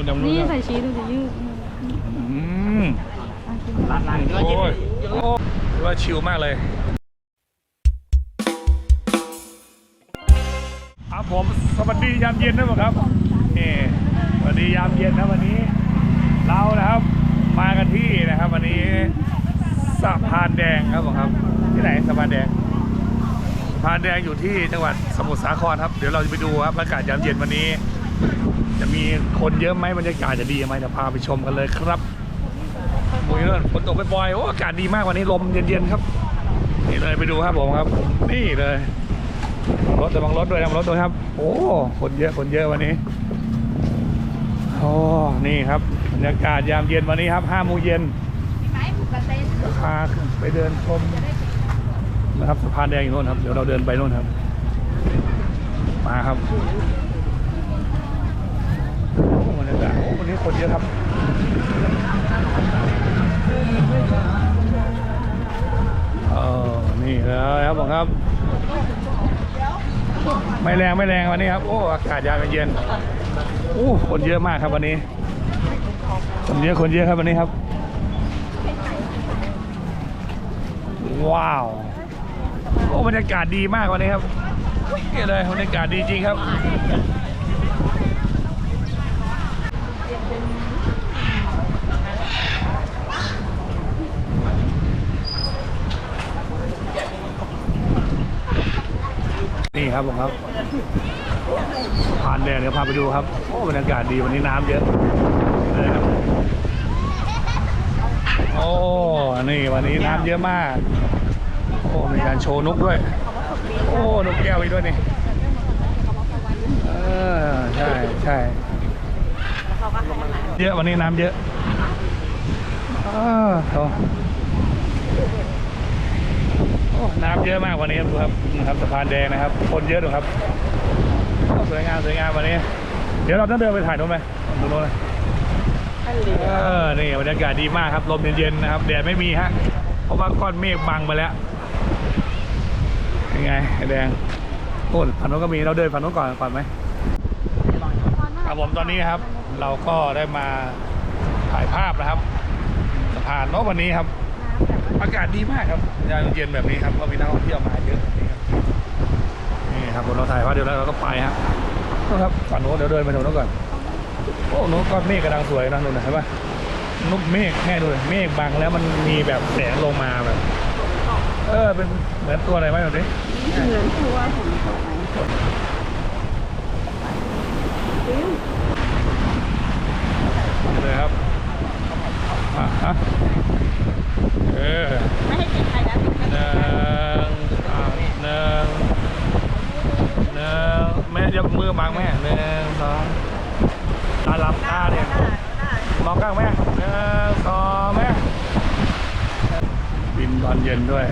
ดูดำดูนี่ดใส่ชีสดูสิยืดอืมอะกินร้านร้านเนื้อโอ้เย็นยโอ้ถือว่าชิลมากเลยครับผมสวัสดียามเย็นนะผมครับนี่สวัสดียามเย็นนะวันนี้ เรานะครับมากันที่นะครับ วันนี้สะพานแดงครับผมครับ ที่ไหนสะพานแดงสะพานแดงอยู่ที่จังหวัดสมุทรสาครครับ เดี๋ยวเราจะไปดูครับอากาศยามเย็นวันนี้ จะมีคนเยอะไหมบรรยากาศจะดีไหมเดี๋ยวพาไปชมกันเลยครับมุ้ยเรื่องฝนตกบ่อยๆโอ้อากาศดีมากวันนี้ลมเย็นๆครับนี่เลยไปดูครับผมครับ นี่เลยรถระวังรถด้วยระวังรถด้วยครับ โอ้คนเยอะคนเยอะวันนี้โอ้นี่ครับบรรยากาศยามเย็นวันนี้ครับห้าโมงเย็นพาไปเดินชมนะครับสะพานแดงอยู่โน่นครับ เดี๋ยวเราเดินไปโน่นครับ มาครับ อ้บรรยากาศโอ้วันนี้คนเยอะครับเออนี่เลยครับผมครับ ไม่แรงไม่แรงวันนี้ครับ โอ้อากาศยามเย็นโอ้คนเยอะมากครับวันนี้ คนเยอะคนเยอะครับวันนี้ครับ ว้าวโอ้บรรยากาศดีมากวันนี้ครับนี่เลยบรรยากาศดีจริงครับ นี่ ครับผมครับผ่านแดดเดี๋ยวพาไปดูครับโอ้บรรยากาศดีวันนี้น้ำเยอะเลยครับโอ้นี่วันนี้น้ำเยอะมากโอ้มีการโชว์นกด้วย โอ้นกแก้วอีกด้วยนี่เออใช่ใช่เยอะวันนี้น้ำเยอะออโถ่โอ้ น้ำเยอะมากวันนี้ครับดูครับนะครับสะพานแดงนะครับ คนเยอะดูครับสวยงามสวยงามวันนี้ เดี๋ยวเราต้องเดินไปถ่ายตรงไหนตรงโน้นเลยเออนี่บรรยากาศดีมากครับลมเย็นๆนะครับแดดไม่มีฮะเพราะว่าก้อนเมฆบังไปแล้วยังไงไอแดงโอ้ฝั่งโน้นก็มีเราเดินฝั่งโน้นก่อนก่อนไหมครับผมตอนนี้ครับ เราก็ได้มาถ่ายภาพนะครับสะพานเนาะวันนี้ครับากาศดีมากครับยามเย็นแบบนี้ครับก็มีนักท่องเที่ยวมาเยอะนี่ครับนี่ครับผมเราถ่ายภาพเดียวแล้วเราก็ไปครับนู่นครับฝั่งโน้นเดี๋ยวเดินไปตรงโน้นก่อนโอ้โน้นก้อนเมฆกำลังสวยนะนู่นนะเห็นปะนุบเมฆแค่ดูเลยเมฆบังแล้วมันมีแบบแสงลงมาแบบ เออเป็นเหมือนตัวอะไรไหมแบบนี้เหมือนตัวผมตัวไหนเลยครับอะฮะ เออไม่ให้ติดใครนะติดแค่หนึ่งอะหนึ่งหนึ่งแม่ยกมือบังแม่หนึ่งสองตาลับตาเนี่ยมองกล้างแม่หนึ่งสองแม่บินตอนเย็นด้วย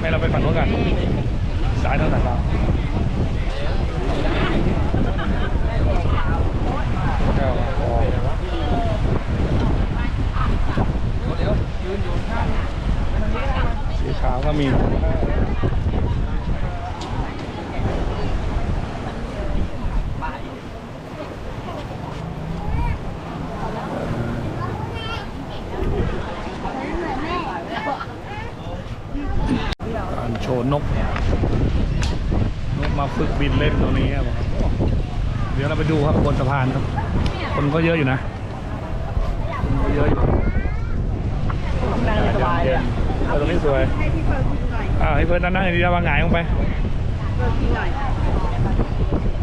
แม่เราไปฝั่งนู้นกันซ้ายทางไหนเราเก้าออกสีขาวก็มี การ โชว์นกนกมาฝึกบินเล่นตรงนี้ครับเดี๋ยวเราไปดูครับบนสะพานครับ คนก็เยอะอยู่นะคนก็เยอะอยู่นั่งสบายเลยตรงนี้สวยให้เฟิร์นกินหน่อยอ่าให้เพื่อนนั่งอย่างนี้วางหงายลงไปเฟิร์นกินหน่อย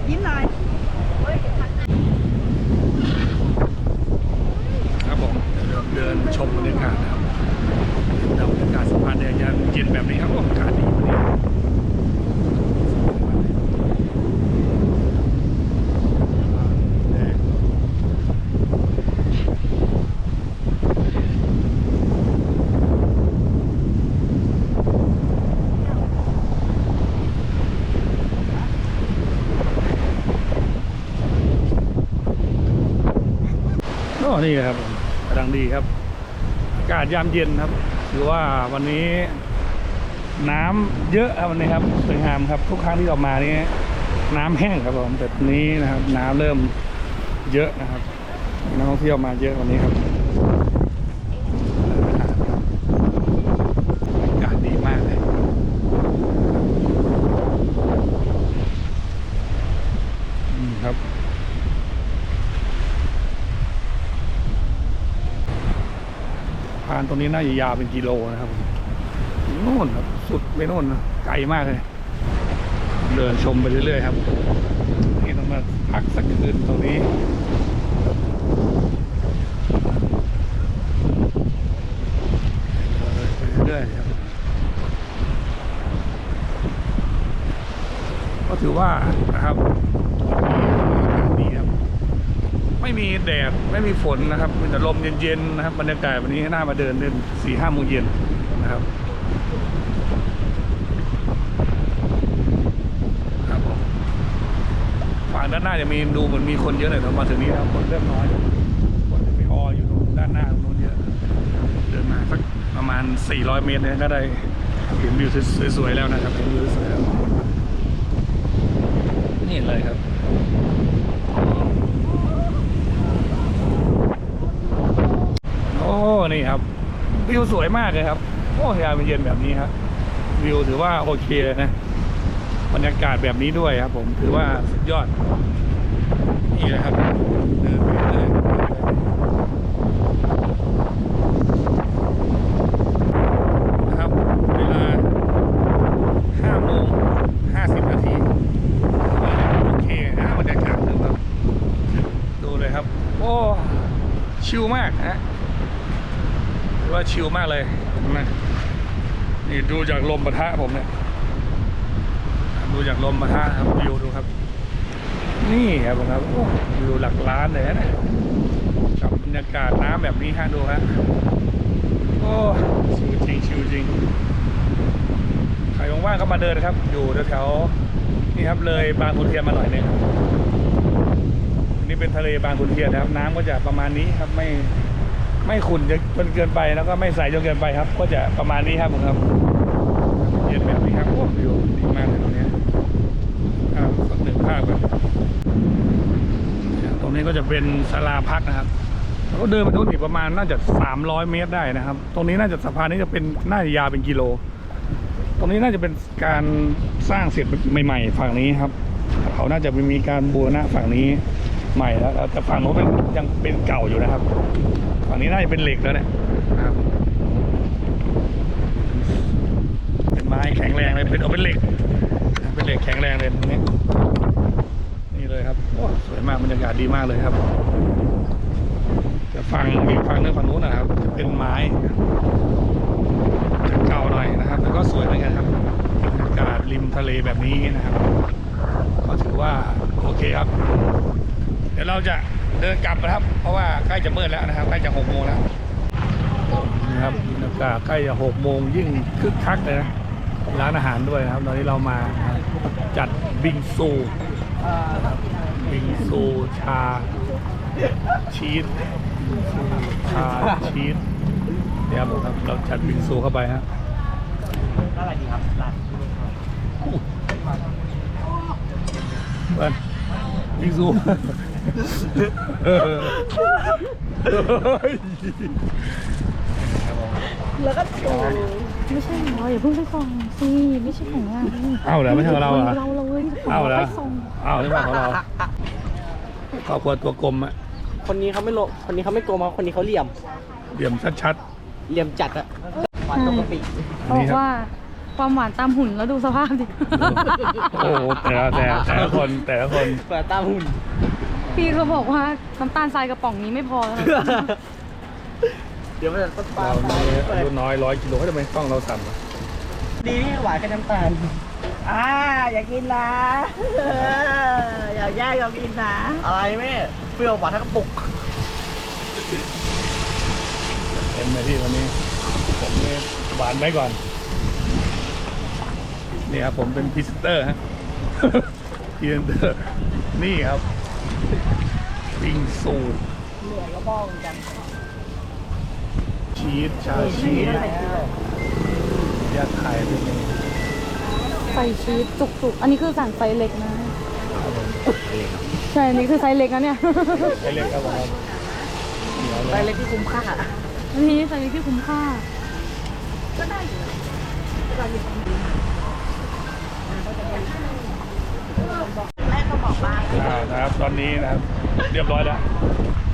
ยิ้มหน่อย ครับผมเดี๋ยวเดินชมบรรยากาศนะครับเดี๋ยวบรรยากาศสะพานแดงจะเย็นแบบนี้ครับโอ้อากาศดีวันนี้แดงโอ้ นี่ครับกำลังดีครับ อากาศยามเย็นครับถือว่าวันนี้น้ำเยอะครับวันนี้ครับสวยงามครับทุกครั้งที่เรามานี้น้ำแห้งครับผมแต่นี้นะครับ น้ำเริ่มเยอะนะครับนักท่องเที่ยวมาเยอะวันนี้ครับอากาศดีมากเลยอืมครับานตรงนี้น่าจะยาวเป็นกิโลนะครับโน่นครับสุดไปโน่นนะไกลมากเลย เดินชมไปเรื่อยๆครับนี่ต้องมาพักสักคืนตรงนี้เรื่อยๆครับก็ถือว่านะครับดีครับ ไม่มี แดดไม่มีฝนนะครับมีแต่ลมเย็นๆนะครับบรรยากาศวันนี้น่ามาเดินเดินสี่ห้าโมงเย็นนะครับครับผมฝั่งด้านหน้าจะมีดูเหมือนมีคนเยอะหน่อยแต่มาถึงนี้แล้วคนเริ่มน้อยคนจะไปอออยู่ตรงด้านหน้าตรงนู้นเยอะเดินมาสักประมาณ 400 เมตรเนี่ยก็ได้เห็นวิวสวยๆแล้วนะครับเห็นวิวสวยแล้วนี่เลยครับ โอ้ นี่ครับวิวสวยมากเลยครับโอ้ยามเย็นแบบนี้ครับวิวถือว่าโอเคเลยนะบรรยากาศแบบนี้ด้วยครับ ผมถือว่าสุดยอดนี่นะครับเดินไปเรื่อยๆนะครับ เวลา5โมง50 นาทีถือว่าโอเคนะบรรยากาศดูครับ ดูเลยครับ โอ้ ชิลมากฮะถือว่า ชิลมากเลยเห็นไหมนี่ดูจากลมปะทะผมเนี่ย ดูจากลมปะทะครับวิวดูครับ นี่ครับผมครับโอ้วิวหลักล้านเลยนะกับบรรยากาศน้ำแบบนี้ฮะดูฮะโอ้ชิลจริงชิลจริงใครว่างๆก็มาเดินนะครับ อยู่แถวๆนี่ครับเลยบางขุนเทียนมาหน่อยหนึงครับนี่เป็นทะเลบางขุนเทียนนะครับ น้ำก็จะประมาณนี้ครับไม่ ไม่ขุ่นจนเกินไปแล้วก็ไม่ใสจนเกินไปครับ ก็จะประมาณนี้ครับผมครับเย็นแบบนี้ครับโอ้วิวดีมากเลยตรงนี้ยอ่าสักหนึ่งภาพกันตรงนี้ก็จะเป็นศาลาพักนะครับแล้วก็เดินไปตรงนี้ประมาณน่าจะ 300 เมตรได้นะครับ ตรงนี้น่าจะสะพานนี้จะเป็นน่าจะยาวเป็นกิโล ตรงนี้น่าจะเป็นการสร้างเสร็จใหม่ ๆ ฝั่งนี้ครับ เขาน่าจะมีการบูรณะฝั่งนี้ใหม่แล้วแต่ฝั่งโน้นเป็นยังเป็นเก่าอยู่นะครับ งนี้น่าจะเป็นเหล็กแล้วเนี่ยนะครับเป็นไม้แข็งแรงเลยเป็นเอาเป็นเหล็ก เป็นเหล็กแข็งแรงเลยตรงนี้นี่เลยครับโอ้สวยมากบรรยากาศดีมากเลยครับจะฝั่งอีกฝั่งนึงฝั่งนู้นนะครับจะเป็นไม้จะเก่าหน่อยนะครับ แล้วก็สวยเหมือนกันครับบรรยากาศริมทะเลแบบนี้นะครับก็ถือว่าโอเคครับ เดี๋ยวเราจะ เดินกลับนะครับ เพราะว่าใกล้จะมืดแล้วนะครับ ใกล้จะหกโมงแล้วนี่ครับบรรยากาศใกล้จะหกโมงยิ่งคึกคักเลยนะร้านอาหารด้วยนะครับ ตอนนี้เรามาจัดบิงซูนะครับบิงซูชา ชีสชาชีสเดี๋ยวครับเราจัดบิงซูเข้าไปฮะอะไรดีครับร้านเพื่อนบิงซูเออ แล้วก็โชว์ไม่ใช่เหรออย่าเพิ่งไปส่งสิไม่ใช่ของเราเอาเหรอไม่ใช่ของเราเหรอเราเลยเอาเหรอไปส่งเอานี่มาของเราครอบครัวตัวกลมอะคนนี้เขาไม่โลคนนี้เขาไม่โกงมาคนนี้เขาเหลี่ยม เหลี่ยมชัดเหลี่ยมจัดอะหวานปกติเขาบอกว่าความหวานตามหุ่นแล้วดูสภาพดิๆโอ้โหแต่ละแต่แต่ละคนแต่ละคน เปิดตามหุ่น พี่เขาบอกว่าน้ำตาลทรายกระป๋องนี้ไม่พอแล้วเดี๋ยวมันจะต้นปลาเราตายนี่เปิอาดยุน้อยร้อยกิโลให้ทำไมต้องเราสั่นวะดีที่หวานกับน้ำตาลอ่าอยากกินนะเอออยากย่างอยากกินนะอะไรแม่เปรี้ยวหวานทั้งกระปุกเต็มเลยพี่วันนี้ ผมนี่หวานไว้ก่อนนี่ครับผมเป็นพรีเซนเตอร์ฮะ พรีเซนเตอร์นี่ครับ บิงซูเหนื่อยก็บ้องกันชีสชาชีสอยากถ่ายเป็นยังไงใส่ชีสจุกๆ อันนี้คือสั่งไซส์เล็กนะครับผมใช่ อันนี้คือไซส์เล็กนะเนี่ย ไซส์เล็กครับผมครับเดี๋ยวไปเลยเล็กที่คุ้มค่า อันนี้ไซส์เล็กที่คุ้มค่าแม่ก็บอกว่า อ่านะครับ ตอนนี้นะครับ เรียบร้อยแล้ว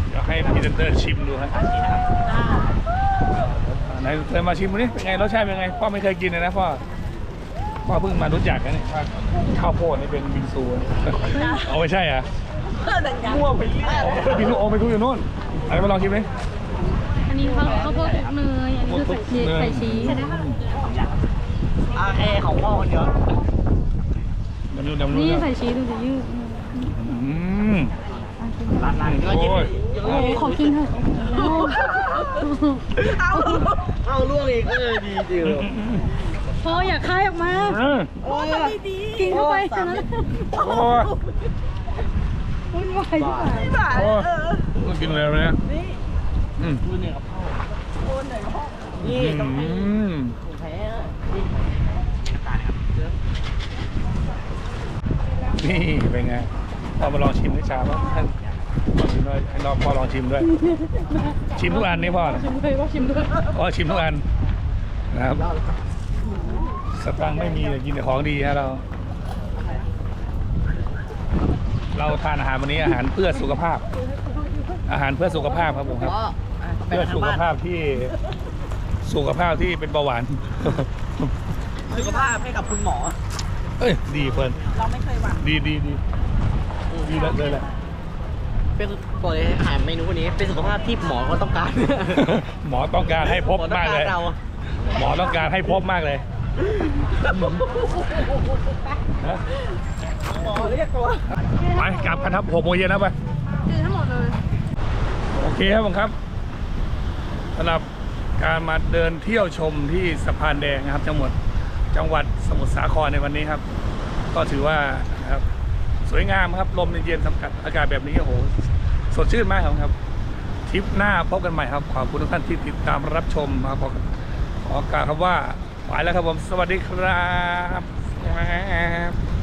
เดี๋ยวให้พรีเซนเตอร์ชิมดูครับไหนเธอมาชิมดูนี่เป็นไงรสชาติเป็นไงพ่อไม่เคยกินเลยนะพ่อพ่อเพิ่งมารู้จักกันนี่ว่าข้าวโพดนี่เป็นบิงซูเอาไม่ใช่เหรอะเออดังๆมั่วไปเรื่อยบิงซูโอไปทุกอยู่นู่นไหนมาลองชิมดิอันนี้ข้าวข้าวโพดคลุกเนยอันนี้คือใส่ชีสใส่ชีสโอเคของพ่อคนเดียว ดำนู่นดำนู่นนี่นะใส่ชีสดูสิยืด อืมร้านนั้นก็ยินโอ้ยโอ้โหขอกินเถอะโอ้เอาเอาล่วงอีกเออดีจริงพ่ออย่าคายออกมาเออโอ้ยไม่ดีกินเข้าไปแค่นั้นโอ้ยวุ่นวายที่ไหนไม่ได้โอ้ยเออต้องกินเลยเนี่ยนี่อืมดูเนี่ยกับพ่อโอนหน่อยพ่อนี่ต้องให้อืมแพ้นี่เป็นไง พอมาลองชิมด้วยชาว่าท่านลองชิมด้วยให้ลองพ่อลองชิมด้วย ชิมทุกอันนี่พ่อชิมด้วยว่าชิมด้วยพ่อชิมทุกอันนะครับสตังค์ไม่มีแต่กินแต่ของดีฮะเรา เราทานอาหารวันนี้อาหารเพื่อสุขภาพ อาหารเพื่อสุขภาพครับผมครับ เพื่อสุขภาพที่สุขภาพที่เป็นเบาหวาน สุขภาพให้กับคุณหมอ เอ้ยดีเฟิร์นเราไม่เคยหวังดีดีดี ดีเลยเลยแหละ เป็นปล่อยอาหารเมนูวันนี้เป็นสุขภาพที่หมอก็ต้องการ หมอต้องการให้พบหอต้องมากเลยเราหมอต้องการให้พบมากเลยฮะหมอเรียกตัวไปกลับกันครับหกโมงเย็นแล้วไปกินทั้งหมดเลย โอเคครับผมครับสำหรับการมาเดินเที่ยวชมที่สะพานแดงนะครับจังหวัดจังหวัดสมุทรสาครในวันนี้ครับ ก็ถือว่านะครับ สวยงามครับ ลมเย็นๆสัมผัสอากาศแบบนี้โอ้โหสดชื่นมากครับทริปหน้าพบกันใหม่ครับขอบคุณทุกท่านที่ติดตามรับชมครับขอขอกล่าวคำว่าไปแล้วครับผมสวัสดีครับ